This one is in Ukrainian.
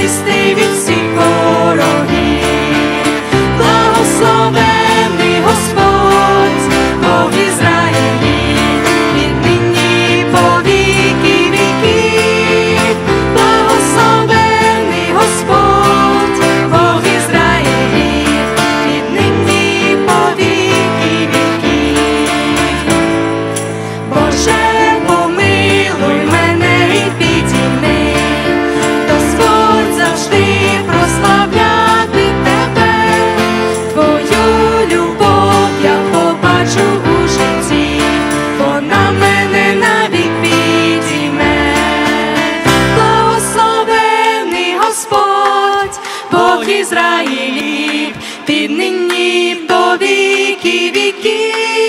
і захисти від Ізраїлів, під нині до віки віків.